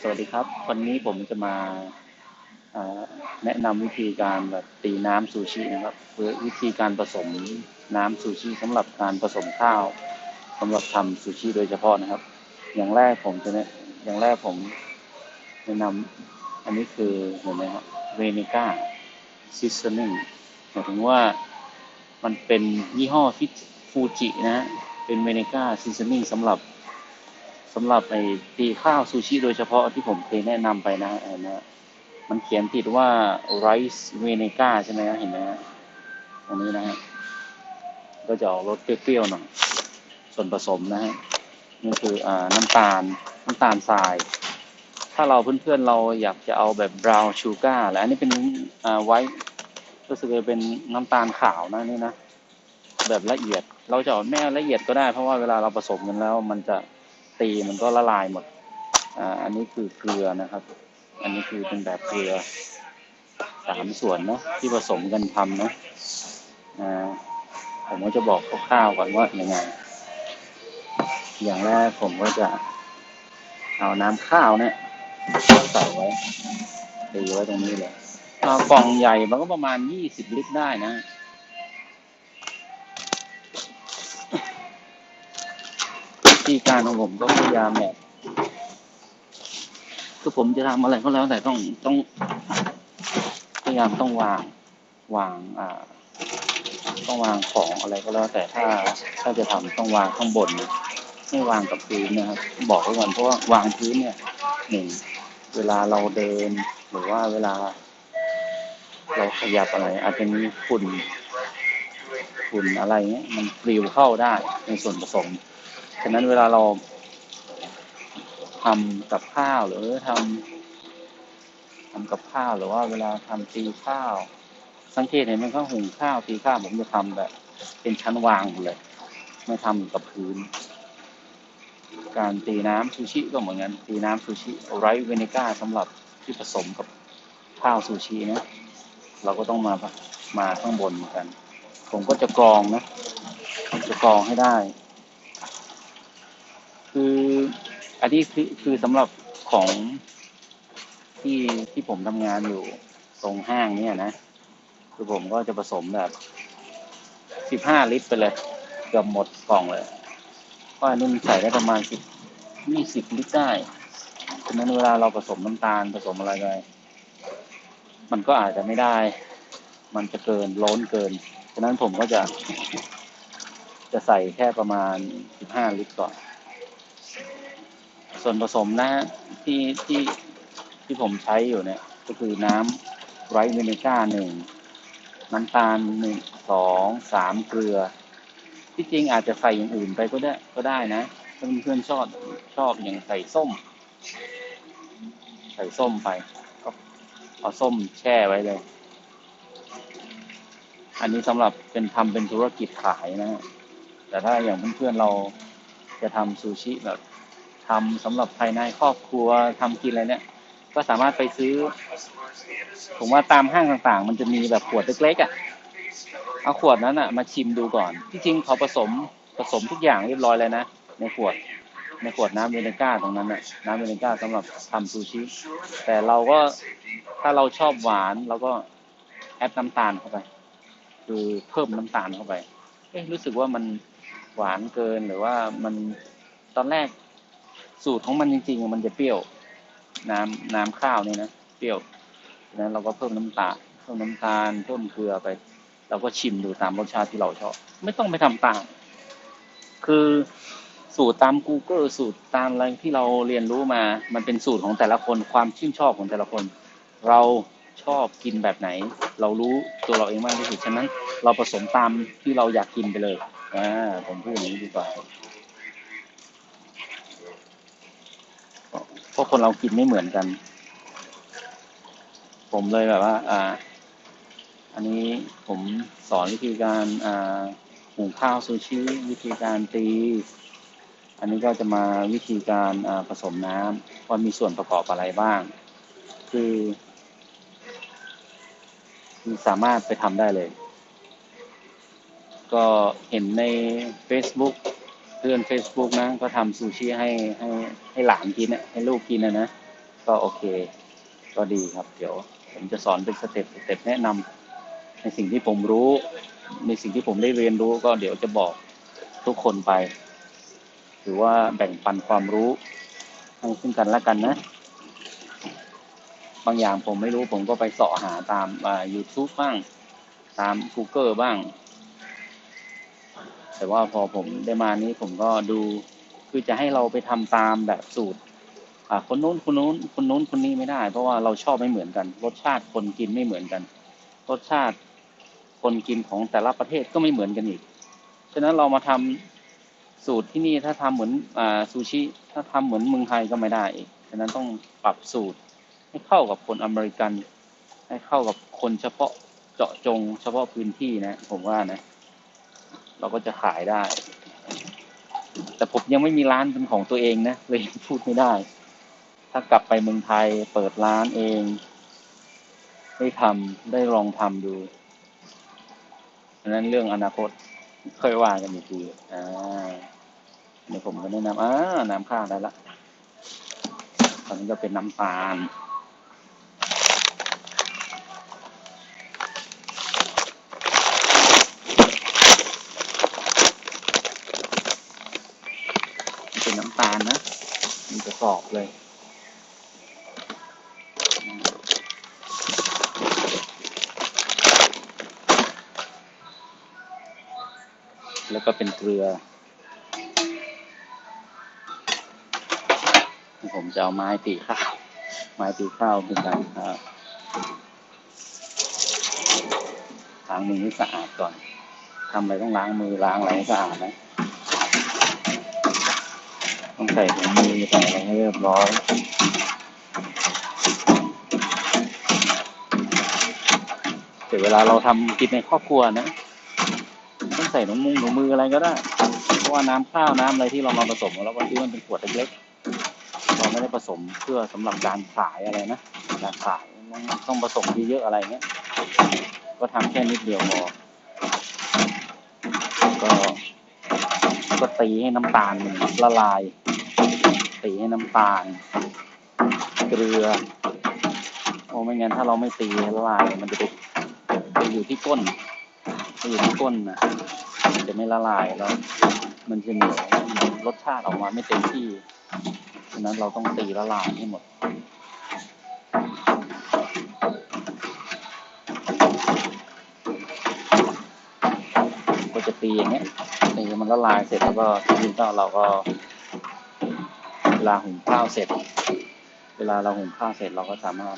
สวัสดีครับ วันนี้ผมจะมาแนะนำวิธีการแบบตีน้ำซูชินะครับคือวิธีการผสมน้ำซูชิสำหรับการผสมข้าวสำหรับทำซูชิโดยเฉพาะนะครับ อย่างแรกผมจะแนะอย่างแรกผมแนะนำอันนี้คือเห็นไหมครับเวนิก้าซิสเนิ่งหมายถึงว่ามันเป็นยี่ห้อฟิฟูจินะเป็นเวนิก้าซิสเนิ่งสำหรับ สำหรับไอ้ตีข้าวซูชิโดยเฉพาะที่ผมเคยแนะนำไปนะอันนะมันเขียนผิดว่า rice vinegar ใช่ไหมฮะเห็นไหมฮะอันนี้นะฮะก็จะออกรสเปรี้ยวๆหน่อยส่วนผสมนะฮะนี่คืออ่าน้ำตาลน้ำตาลทราย ถ้าเราเพื่อนๆเราอยากจะเอาแบบ brown sugar และอันนี้เป็นอ่าไว้ก็คือเป็นน้ำตาลขาวนะนี่นะแบบละเอียดเราจะเอาแม่ละเอียดก็ได้เพราะว่าเวลาเราผสมกันแล้ว มันจะ ตีมันก็ละลายหมด อ่า อันนี้คือเกลือนะครับ อันนี้คือเป็นแบบเกลือสามส่วนเนาะที่ผสมกันทำเนาะอ่าผมก็จะบอกคร่าวๆก่อนว่ายังไง อย่างแรกผมก็จะเอาน้ำข้าวเนี่ยใส่ไว้ตีไว้ตรงนี้เลยเอากล่องใหญ่มันก็ประมาณยี่สิบลิตรได้นะ ธีการของผมก็พยายามแบบคือผมจะทำอะไรก็แล้วแต่ต้องต้อง พยายามต้องวางวางอ่า ต้องวางของอะไรก็แล้วแต่ถ้าถ้าจะทำต้องวางข้างบนไม่วางกับพื้นนะครับ บอกไว้ก่อนเพราะว่าวางพื้นเนี่ยหนึ่งเวลาเราเดินหรือว่าเวลา เราขยับอะไร อาจจะมีฝุ่น ฝุ่นอะไรเงี้ยมันปลิวเข้าได้ในส่วนผสม ฉะนั้นเวลาเราทำกับข้าวหรือทำทำกับข้าวหรือว่าเวลาทำตีข้าว สังเกตเห็นไหมข้าวหุงข้าวตีข้าวผมจะทำแบบ เป็นชั้นวางเลย ไม่ทำกับพื้น การตีน้ำซูชิก็เหมือนกันตีน้ำซูชิไรเวเนก้าสำหรับที่ผสมกับข้าวซูชินะเราก็ต้องมามาข้างบนเหมือนกัน ผมก็จะกรองนะจะกรองให้ได้ คืออันนี้คือคือสำหรับของที่ที่ผมทำงานอยู่ตรงห้างเนี่ยนะ คือผมก็จะผสมแบบสิบห้าลิตรไปเลย เกือบหมดกล่องเลยเพราะอันนี้มันใส่ได้ประมาณสิบยี่สิบลิตรได้ฉะนั้นเวลาเราผสมน้ำตาลผสมอะไรไปมันก็อาจจะไม่ได้ มันจะเกินล้นเกิน ฉะนั้นผมก็จะ จะใส่แค่ประมาณสิบห้าลิตรก่อน ส่วนผสมนะฮะที่ที่ที่ผมใช้อยู่เนี่ย ก็คือน้ำไรเวเนก้าหนึ่งน้ำตาลหนึ่งสองสามเกลือ ที่จริงอาจจะใส่อย่างอื่นไปก็ได้ก็ได้นะถ้าเพื่อนๆชอบชอบอย่างใส่ส้ม ใส่ส้มไปก็เอาส้มแช่ไว้เลย อันนี้สำหรับเป็นทำเป็นธุรกิจขายนะฮะแต่ถ้าอย่างเพื่อนๆเราจะทำซูชิแบบทำสำหรับภายในครอบครัวทำกินอะไรเนี่ย ก็สามารถไปซื้อ ผมว่าตามห้างต่างๆ มันจะมีแบบขวดเล็กๆอะเอาขวดนั้นอะ มาชิมดูก่อน ที่จริงเขาผสมผสมทุกอย่างเรียบร้อยเลยนะในขวดในขวดน้ำเวนิก้าตรงนั้นน่ะน้ำเวนิก้าสำหรับทำซูชิ แต่เราก็ถ้าเราชอบหวานเราก็แอดน้ำตาลเข้าไป คือเพิ่มน้ำตาลเข้าไป เอ๊ะรู้สึกว่ามันหวานเกินหรือว่ามันตอนแรกสูตรของมันจริงๆมันจะเปรี้ยว น้ำน้ำข้าวนี่นะเปรี้ยวฉะนั้นเราก็เพิ่มน้ำตาลเพิ่มน้ำตาลเพิ่มเกลือไป เราก็ชิมดูตามรสชาติที่เราชอบ ไม่ต้องไปทำตาม คือสูตรตาม Google สูตรตามอะไรที่เราเรียนรู้มา มันเป็นสูตรของแต่ละคนความชื่นชอบของแต่ละคน เรา ชอบกินแบบไหน เรารู้ตัวเราเองมากที่สุดฉะนั้น เราผสมตามที่เราอยากกินไปเลยอ่าผมพูดอย่างนี้ดีกว่าเพราะคนเรากินไม่เหมือนกัน ผมเลยแบบว่า อ่า อันนี้ผมสอนวิธีการอ่าหุงข้าวซูชิวิธีการตี อันนี้ก็จะมาวิธีการอ่าผสมน้ำว่ามีส่วนประกอบอะไรบ้าง คือคือ สามารถไปทำได้เลย ก็เห็นใน Facebook เพื่อน Facebook นะ ก็ทำซูชิให้ให้ให้หลานกินนะให้ลูกกินนะนะ ก็โอเค ก็ดีครับ เดี๋ยวผมจะสอนเป็นสเต็ปสเต็ปแนะนำในสิ่งที่ผมรู้ ในสิ่งที่ผมได้เรียนรู้ก็เดี๋ยวจะบอกทุกคนไป หรือว่าแบ่งปันความรู้ให้ซึ่งกันและกันนะ บางอย่างผมไม่รู้ผมก็ไปเสาะหาตามอ่า YouTube บ้าง ตาม Google บ้าง แต่ว่าพอผมได้มานี้ผมก็ดูคือจะให้เราไปทำตามแบบสูตรคนนู้นคนนู้นคนนู้นคนนี้ไม่ได้ เพราะว่าเราชอบไม่เหมือนกัน รสชาติคนกินไม่เหมือนกัน รสชาติคนกินของแต่ละประเทศก็ไม่เหมือนกันอีก ฉะนั้นเรามาทำสูตรที่นี่ถ้าทำเหมือนอซูชิ ถ้าทำเหมือนเมืองไทยก็ไม่ได้อีกฉะนั้นต้องปรับสูตร ให้เข้ากับคนอเมริกัน ให้เข้ากับคนเฉพาะเจาะจง เฉพาะพื้นที่นะ ผมว่านะ เราก็จะขายได้ แต่ผมยังไม่มีร้านเป็นของตัวเองนะเลยพูดไม่ได้ ถ้ากลับไปเมืองไทยเปิดร้านเอง ได้ทำได้ลองทำดูอันนั้นเรื่องอนาคตค่อยว่ากันอีกทีอ่าเดี๋ยวผมก็แนะนำอ่าน้ำข้าวได้ละ ตอนนี้ก็เป็นน้ำตาล เป็นน้ำตาลนะ มันจะ กรอบเลย แล้วก็เป็นเกลือ ผมจะเอาไม้ตีข้าว ไม้ตีข้าวเป็นการครับล้างมือให้สะอาดก่อนทำอะไรต้องล้างมือล้างอะไรให้สะอาดนะ ต้องใส่ถุงมือใส่อะไรให้เรียบร้อยแต่เวลาเราทำกินในครอบครัวนะต้องใส่ถุงมือถุงมืออะไรก็ได้ เพราะว่าน้ำข้าวน้ำอะไรที่เรามาผสมแล้วบางทีมันเป็นขวดเล็กๆเราไม่ได้ผสมเพื่อสำหรับการขายอะไรนะการขายต้องผสมเยอะๆอะไรเงี้ย ก็ทำแค่นิดเดียวพอก็ก็ตีให้น้ำตาลมันละลาย ตีให้น้ำตาล เกลือ โอ้ไม่งั้นถ้าเราไม่ตีละลายมันจะไปไปอยู่ที่ก้นไปอยู่ที่ก้นนะมันจะไม่ละลายแล้ว มันจะเหนียวรสชาติออกมาไม่เต็มที่ฉะนั้นเราต้องตีละลายให้หมดก็จะตีอย่างเงี้ยตีมันละลายเสร็จแล้วก็ทีนี้ก็เราก็ วลาหุงข้าวเสร็จ เวลาเราหุงข้าวเสร็จเราก็สามารถ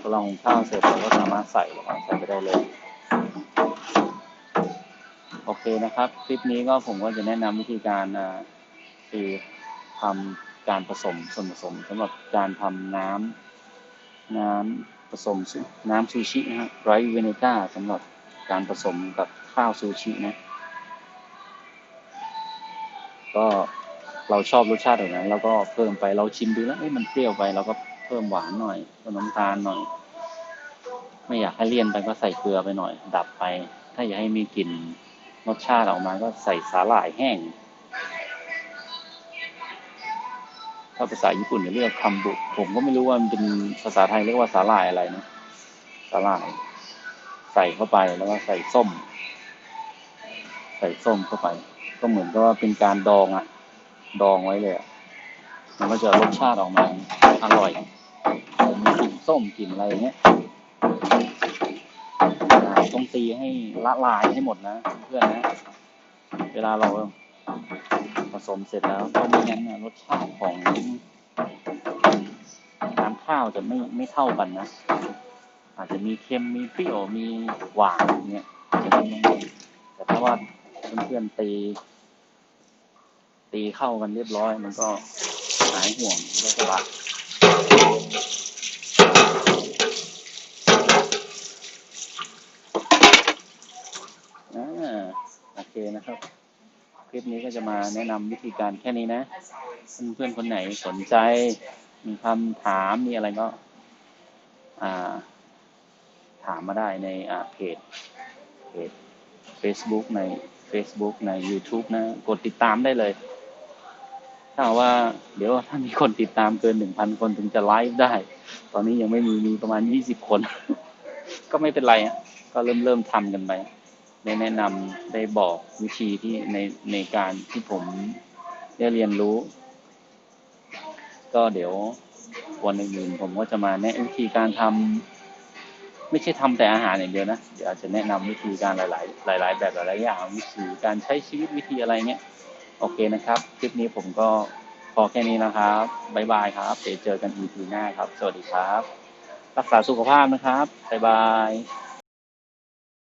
พอเราหุงข้าวเสร็จเราก็สามารถใส่ลงไปใส่ไปได้เลย โอเคนะครับ คลิปนี้ก็ผมก็จะแนะนำวิธีการคือทำการผสมส่วนผสมสำหรับการทำน้ำน้ำผสมน้ำซูชินะฮะไรเวเนก้าสำหรับการผสมกับ ข้าวซูชินะ ก็เราชอบรสชาติแบบนั้นเราก็เพิ่มไปเราชิมดูแล้วเอ้ยมันเปรี้ยวไปเราก็เพิ่มหวานหน่อยเพิ่มน้ำตาลหน่อย ไม่อยากให้เลี่ยนไปก็ใส่เกลือไปหน่อย ดับไป ถ้าอยากให้มีกลิ่นรสชาติออกมาก็ใส่สาหร่ายแห้ง ถ้าภาษาญี่ปุ่นเรียกคัมบุ ผมก็ไม่รู้ว่ามันเป็นภาษาไทยเรียกว่าสาหร่ายอะไรนะสาหร่าย ใส่เข้าไปแล้วก็ใส่ส้ม ใส่ส้มเข้าไป ก็เหมือนกับว่าเป็นการดองอะดองไว้เลยอะมันก็จะรสชาติออกมาอร่อยมีกลิ่นส้มกลิ่นอะไรเงี้ยต้องตีให้ละลายให้หมดนะเพื่อนนะ เวลาเราผสมเสร็จแล้วเพราไม่งั้นน่ะรสชาติของน้ำข้าวจะไม่ไม่เท่ากันนะ อาจจะมีเค็มมีเปรี้ยวมีหวานอย่างเงี้ยจะไม่แต่ถ้าว่า เพื่อนๆตี ตีเข้ากันเรียบร้อย มันก็หายห่วงก็สบายโอเคนะครับ คลิปนี้ก็จะมาแนะนำวิธีการแค่นี้นะเพื่อนๆคนไหนสนใจ มีคำถามมีอะไรก็ อ่า ถามมาได้ในเพจเพจ Facebook ใน Facebook ใน YouTube นะ กดติดตามได้เลย ถ้าว่าเดี๋ยวถ้ามีคนติดตามเกินหนึ่งพันคนถึงจะไลฟ์ได้ ตอนนี้ยังไม่มีมีประมาณยี่สิบคน ก็ไม่เป็นไรอะก็เริ่มเริ่มทำกันไปได้แนะนำได้บอกวิธีที่ในในการที่ผมได้เรียนรู้ ก็เดี๋ยววันอื่นๆผมก็จะมาแนะวิธีการทำ ไม่ใช่ทำแต่อาหารอย่างเดียวนะเดี๋ยวอาจจะแนะนำวิธีการหลาย ๆ หลาย ๆ แบบหลายๆอย่างวิธีการใช้ชีวิตวิธีอะไรเงี้ยโอเคนะครับคลิปนี้ผมก็พอแค่นี้นะครับบ๊ายบายครับเดี๋ยวเจอกันอีพีหน้าครับ สวัสดีครับ รักษาสุขภาพนะครับบ๊ายบาย